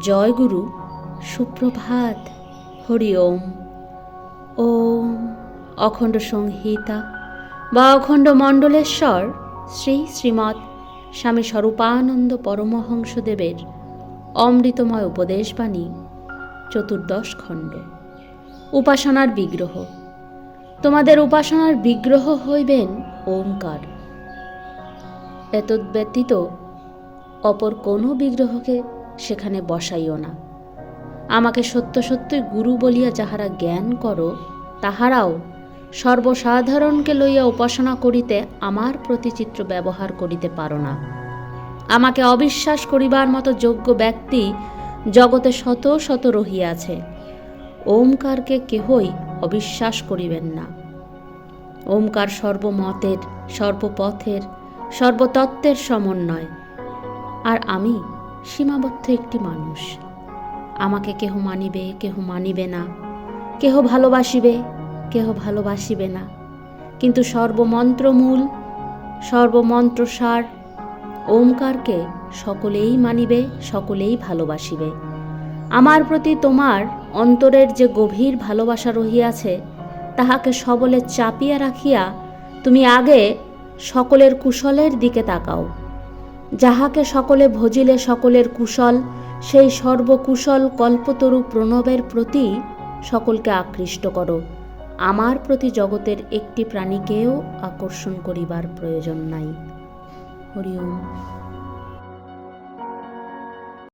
জয় গুরু, সুপ্রভাত, হরি ওম। ওম অখণ্ড সংহিতা বা অখণ্ড মণ্ডলেশ্বর শ্রী শ্রীমৎ স্বামী স্বরূপানন্দ পরমহংসদেবের অমৃতময় উপদেশবাণী, চতুর্দশ খণ্ড। উপাসনার বিগ্রহ। তোমাদের উপাসনার বিগ্রহ হইবেন ওঙ্কার এতদ্ব্যতীত অপর কোনো বিগ্রহকে সেখানে বসাইও না। আমাকে সত্য সত্যই গুরু বলিয়া যাহারা জ্ঞান করো, তাহারাও সর্বসাধারণকে লইয়া উপাসনা করিতে আমার প্রতিচিত্র ব্যবহার করিতে পারো না। আমাকে অবিশ্বাস করিবার মতো যোগ্য ব্যক্তি জগতে শত শত রহিয়াছে ওমকারকে কেহই অবিশ্বাস করিবেন না। ওমকার সর্বমতের, সর্বপথের, সর্বতত্ত্বের সমন্বয়। আর আমি সীমাবদ্ধ একটি মানুষ। আমাকে কেহ মানিবে কেহ মানিবে না। কেহ ভালোবাসিবে কেহ ভালোবাসিবে না। কিন্তু সর্বমন্ত্রমূল, সর্বমন্ত্রসার, ওমকারকে সকলেই মানিবে, সকলেই ভালোবাসিবে। আমার প্রতি তোমার অন্তরের যে গভীর ভালোবাসা রহিয়াছে, তাহাকে সবলে চাপিয়া রাখিয়া তুমি আগে সকলের কুশলের দিকে তাকাও। যাহাকে সকলে ভজিলে সকলের কুশল, সেই সর্বকুশল কল্পতরু প্রণবের প্রতি সকলকে আকৃষ্ট করো। আমার প্রতি জগতের একটি প্রাণীকেও আকর্ষণ করিবার প্রয়োজন নাই। হরি ওম।